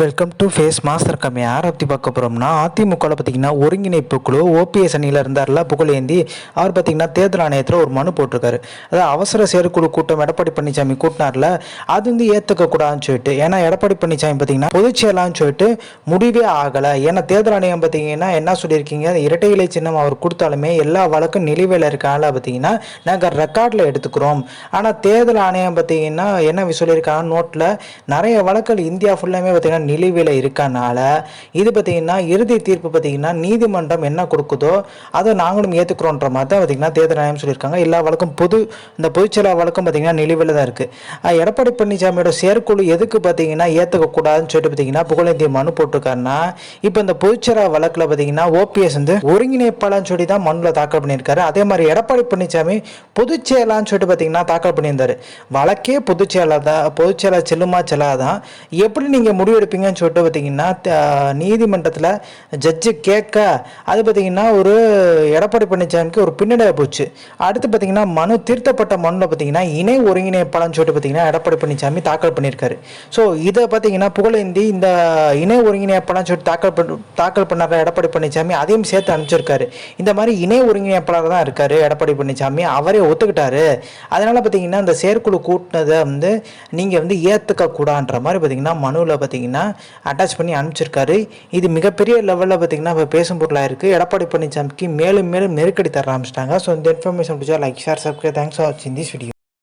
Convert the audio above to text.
Welcome to face master கம்மி யாரை பற்றி பார்க்க போகிறோம்னா அதிமுகவில் பார்த்தீங்கன்னா ஒருங்கிணைப்பு குழு ஓபிஎஸ் அணியில் இருந்தார்ல புகழேந்தி அவர் பார்த்தீங்கன்னா தேர்தல் ஆணையத்தில் ஒரு மனு போட்டிருக்காரு. அதாவது அவசர செயற்குழு கூட்டம் எடப்பாடி பழனிசாமி கூட்டினார்ல அது வந்து ஏற்றுக்க கூடாதுன்னு சொல்லிட்டு ஏன்னா எடப்பாடி பழனிசாமி பார்த்தீங்கன்னா பொதுச் செயலான்னு சொல்லிட்டு முடிவே ஆகலை. ஏன்னா தேர்தல் ஆணையம் பார்த்தீங்கன்னா என்ன சொல்லியிருக்கீங்க? இரட்டை இலை சின்னம் அவர் கொடுத்தாலுமே எல்லா வழக்கும் நிலுவையில் இருக்கால பார்த்தீங்கன்னா நாங்கள் ரெக்கார்டில் எடுத்துக்கிறோம். ஆனால் தேர்தல் ஆணையம் பார்த்தீங்கன்னா என்ன சொல்லியிருக்காங்க நோட்டில் நிறைய வழக்குகள் இந்தியா ஃபுல்லாமே பார்த்தீங்கன்னா நிலுவையில் இருக்கனால இது பார்த்திங்கன்னா இறுதி தீர்ப்பு பார்த்திங்கன்னா நீதிமன்றம் என்ன கொடுக்குதோ அதை நாங்களும் ஏற்றுக்கிறோன்ற மாதிரி தான் பார்த்திங்கன்னா தேர்தல் ஆணையம் சொல்லியிருக்காங்க. எல்லா வழக்கும் பொது இந்த பொதுச்செலா வழக்கும் பார்த்திங்கன்னா நிலுவையில் தான் இருக்குது எடப்பாடி பழனிசாமியோட செயற்குழு எதுக்கு பார்த்திங்கன்னா ஏற்றுக்கக்கூடாதுன்னு சொல்லிட்டு பார்த்திங்கன்னா புகழேந்திய மனு போட்டிருக்காருன்னா இப்போ இந்த பொதுச்செலா வழக்கில் பார்த்தீங்கன்னா ஓபிஎஸ் வந்து ஒருங்கிணைப்பாளன்னு சொல்லி தான் மனுவில் தாக்கல் பண்ணியிருக்காரு. அதே மாதிரி எடப்பாடி பழனிசாமி பொதுச் செயலான்னு சொல்லிட்டு பார்த்தீங்கன்னா தாக்கல் பண்ணியிருந்தாரு. வழக்கே பொதுச் தான் பொதுச் செல்லுமா செல்லாதான் எப்படி நீங்கள் முடிவெடுப்பீங்கன்னு சொல்லிட்டு பார்த்தீங்கன்னா நீதிமன்றத்தில் ஜட்ஜு கேட்க அது பார்த்தீங்கன்னா ஒரு எடப்பாடி பழனிசாமிக்கு ஒரு பின்னடைவு போச்சு. அடுத்து பார்த்தீங்கன்னா மனு திருத்தப்பட்ட மனுவில் பார்த்தீங்கன்னா இணை ஒருங்கிணைப்பாளன்னு சொல்லிட்டு பார்த்தீங்கன்னா எடப்பாடி பழனிசாமி தாக்கல் பண்ணியிருக்காரு. ஸோ இதை பார்த்தீங்கன்னா புகழேந்தி இந்த இணை ஒருங்கிணைப்பாளன்னு சொல்லிட்டு தாக்கல் பண்ண தாக்கல் பண்ணார் எடப்பாடி பழனிசாமி அதையும் சேர்த்து அனுப்பிச்சிருக்காரு. இந்த மாதிரி இணை ஒருங்கிணைப்பாளர் தான் இருக்கார் எடப்பாடி பழனிசாமி அவரே ஒத்துக்கிட்டாரு. அதனால் பார்த்தீங்கன்னா இந்த செயற்குழு கூட்டினதை வந்து நீங்கள் வந்து ஏற்றுக்க கூடான்ற மாதிரி பார்த்தீங்கன்னா மனுவில் பார்த்தீங்கன்னா அட்டாச் பண்ணி அனுப்பிச்சிருக்காரு. இது மிகப்பெரிய லெவலில் பார்த்தீங்கன்னா இப்போ பேசும் பொருளாக இருக்குது எடப்பாடி பழனிசாமிக்கு மேலும் மேலும் நெருக்கடி தர ஆரம்பிச்சிட்டாங்க. ஸோ இந்த இன்ஃபர்மேஷன் பிடிச்சா like share subscribe thanks for வாட்சிங் திஸ் வீடியோ